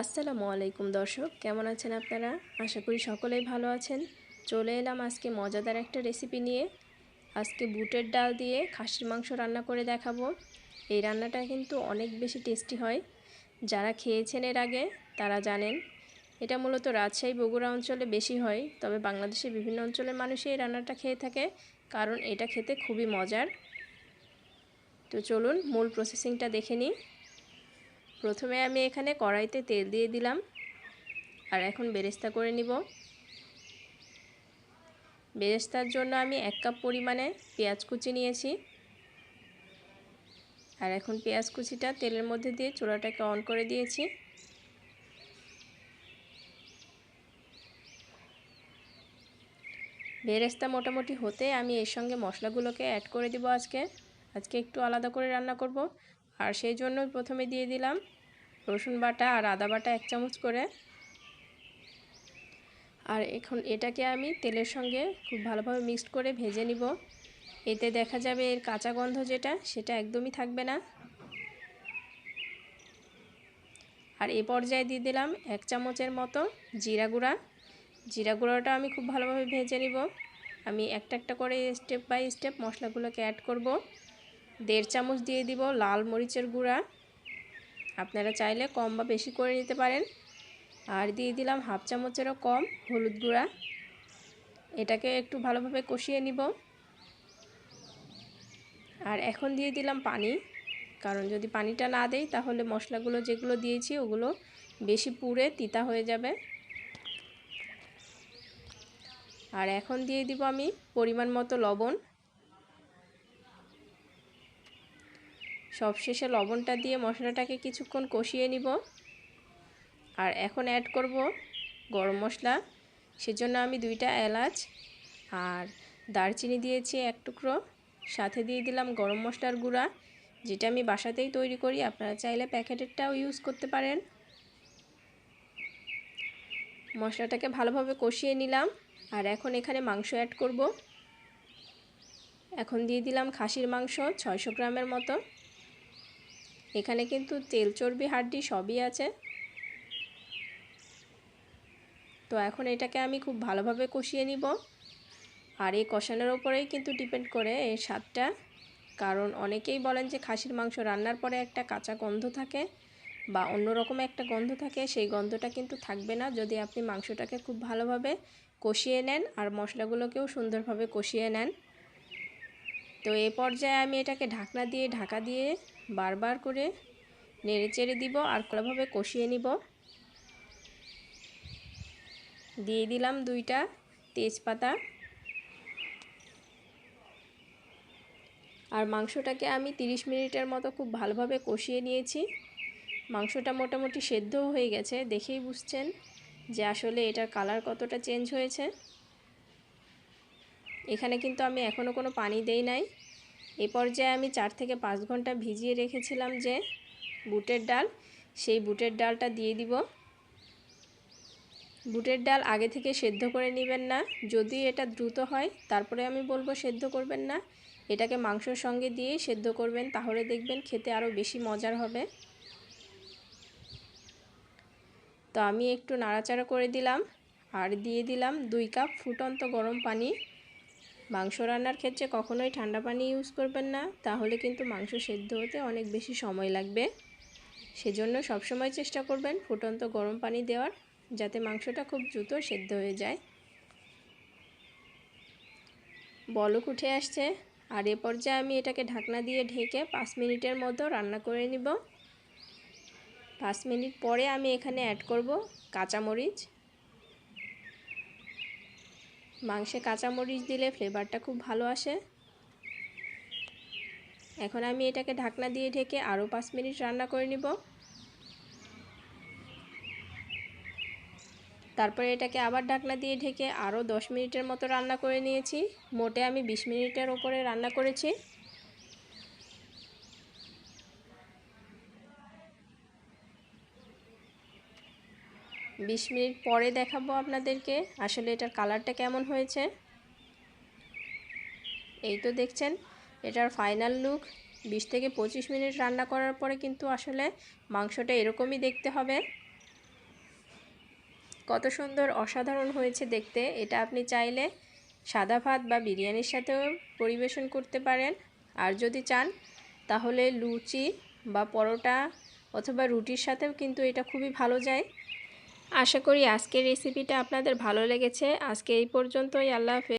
আসসালামু আলাইকুম দর্শক, কেমন আছেন আপনারা? আশা করি সকলেই ভালো আছেন। চলে এলাম আজকে মজাদার একটা রেসিপি নিয়ে। আজকে বুটের ডাল দিয়ে খাসির মাংস রান্না করে দেখাবো। এই রান্নাটা কিন্তু অনেক বেশি টেস্টি হয়। যারা খেয়েছেন এর আগে, তারা জানেন, এটা মূলত রাজশাহী বগুড়া অঞ্চলে বেশি হয়। তবে বাংলাদেশের বিভিন্ন অঞ্চলের মানুষই এই রান্নাটা খেয়ে থাকে, কারণ এটা খেতে খুবই মজার। তো চলুন মূল প্রসেসিংটা দেখে নিই। প্রথমে আমি এখানে কড়াইতে তেল দিয়ে দিলাম। আর এখন বেরেস্তা করে নিব। বেরেস্তার জন্য আমি এক কাপ পরিমাণে পেঁয়াজ কুচি নিয়েছি। আর এখন পেঁয়াজ কুচিটা তেলের মধ্যে দিয়ে চুলাটাকে অন করে দিয়েছি। বেরেস্তা মোটামুটি হতে আমি এর সঙ্গে মশলাগুলোকে অ্যাড করে দিব আজকে। আজকে একটু আলাদা করে রান্না করব। আর সেই জন্য প্রথমে দিয়ে দিলাম রসুন বাটা আর আদা বাটা এক চামচ করে। আর এখন এটাকে আমি তেলের সঙ্গে খুব ভালোভাবে মিক্সড করে ভেজে নিব। এতে দেখা যাবে এর কাঁচা গন্ধ যেটা, সেটা একদমই থাকবে না। আর এ পর্যায়ে দিয়ে দিলাম এক চামচের মতো জিরা গুঁড়া। জিরা গুঁড়োটা আমি খুব ভালোভাবে ভেজে নিব। আমি একটা একটা করে স্টেপ বাই স্টেপ মশলাগুলোকে অ্যাড করব। দেড় চামচ দিয়ে দিব লাল মরিচের গুঁড়া। আপনারা চাইলে কম বা বেশি করে নিতে পারেন। আর দিয়ে দিলাম হাফ চামচেরও কম হলুদ গুঁড়া। এটাকে একটু ভালোভাবে কষিয়ে নিব। আর এখন দিয়ে দিলাম পানি। কারণ যদি পানিটা না দেই তাহলে মশলাগুলো যেগুলো দিয়েছি ওগুলো বেশি পুড়ে তিতা হয়ে যাবে। আর এখন দিয়ে দিব আমি পরিমাণ মতো লবণ। সবশেষে লবণটা দিয়ে মশলাটাকে কিছুক্ষণ কষিয়ে নিব। আর এখন অ্যাড করব গরম মশলা। সেজন্য আমি দুইটা এলাচ আর দারচিনি দিয়েছি এক টুকরো। সাথে দিয়ে দিলাম গরম মশলার গুঁড়া, যেটা আমি বাসাতেই তৈরি করি। আপনারা চাইলে প্যাকেটেরটাও ইউজ করতে পারেন। মশলাটাকে ভালোভাবে কষিয়ে নিলাম। আর এখন এখানে মাংস অ্যাড করব। এখন দিয়ে দিলাম খাসির মাংস ছয়শো গ্রামের মতো। এখানে কিন্তু তেল চর্বি হাড্ডি সবই আছে। তো এখন এটাকে আমি খুব ভালোভাবে কষিয়ে নিব। আর এই কষানোর ওপরেই কিন্তু ডিপেন্ড করে এর স্বাদটা। কারণ অনেকেই বলেন যে খাসির মাংস রান্নার পরে একটা কাঁচা গন্ধ থাকে বা অন্যরকম একটা গন্ধ থাকে, সেই গন্ধটা কিন্তু থাকবে না। যদি আপনি মাংসটাকে খুব ভালোভাবে কষিয়ে নেন আর মশলাগুলোকেও সুন্দরভাবে কষিয়ে নেন। তো এ পর্যায়ে আমি এটাকে ঢাকনা দিয়ে ঢাকা দিয়ে বারবার করে নেড়ে চেড়ে দিব আর ভালোভাবে কষিয়ে নিব। দিয়ে দিলাম দুইটা তেজপাতা। আর মাংসটাকে আমি 30 মিনিটের মতো খুব ভালোভাবে কষিয়ে নিয়েছি। মাংসটা মোটামুটি সেদ্ধও হয়ে গেছে, দেখেই বুঝছেন যে আসলে এটার কালার কতটা চেঞ্জ হয়েছে। এখানে কিন্তু আমি এখনও কোনো পানি দেই নাই। এ পর্যায়ে আমি চার থেকে পাঁচ ঘণ্টা ভিজিয়ে রেখেছিলাম যে বুটের ডাল, সেই বুটের ডালটা দিয়ে দিব। বুটের ডাল আগে থেকে সেদ্ধ করে নেবেন না। যদি এটা দ্রুত হয়, তারপরে আমি বলব সেদ্ধ করবেন না। এটাকে মাংসর সঙ্গে দিয়েই সেদ্ধ করবেন, তাহলে দেখবেন খেতে আরও বেশি মজার হবে। তো আমি একটু নাড়াচাড়া করে দিলাম, আর দিয়ে দিলাম দুই কাপ ফুটন্ত গরম পানি। মাংস রান্নার ক্ষেত্রে কখনোই ঠান্ডা পানি ইউজ করবেন না, তাহলে কিন্তু মাংস সেদ্ধ হতে অনেক বেশি সময় লাগবে। সেজন্য সবসময় চেষ্টা করবেন ফুটন্ত গরম পানি দেওয়ার, যাতে মাংসটা খুব দ্রুত সেদ্ধ হয়ে যায়। বলক উঠে আসছে, আর এ পর্যায়ে আমি এটাকে ঢাকনা দিয়ে ঢেকে পাঁচ মিনিটের মতো রান্না করে নিব। পাঁচ মিনিট পরে আমি এখানে অ্যাড করব কাঁচামরিচ। মাংসে কাঁচামরিচ দিলে ফ্লেভারটা খুব ভালো আসে। এখন আমি এটাকে ঢাকনা দিয়ে ঢেকে আরও পাঁচ মিনিট রান্না করে নিব। তারপরে এটাকে আবার ঢাকনা দিয়ে ঢেকে আরও দশ মিনিটের মতো রান্না করে নিয়েছি। মোটে আমি বিশ মিনিটের ওপরে রান্না করেছি। বিশ মিনিট পরে দেখাবো আপনাদেরকে। আসলে এটার কালারটা কেমন হয়েছে? এই তো দেখছেন, এটার ফাইনাল লুক। বিশ থেকে পঁচিশ মিনিট রান্না করার পরে কিন্তু আসলে মাংসটা এরকমই দেখতে হবে। কত সুন্দর অসাধারণ হয়েছে দেখতে। এটা আপনি চাইলে সাদা ভাত বা বিরিয়ানির সাথেও পরিবেশন করতে পারেন। আর যদি চান, তাহলে লুচি বা পরোটা অথবা রুটির সাথেও কিন্তু এটা খুবই ভালো যায়। আশা করি আজকের রেসিপিটা আপনাদের ভালো লেগেছে। আজকে এই পর্যন্তই আল্লাহ হাফেজ।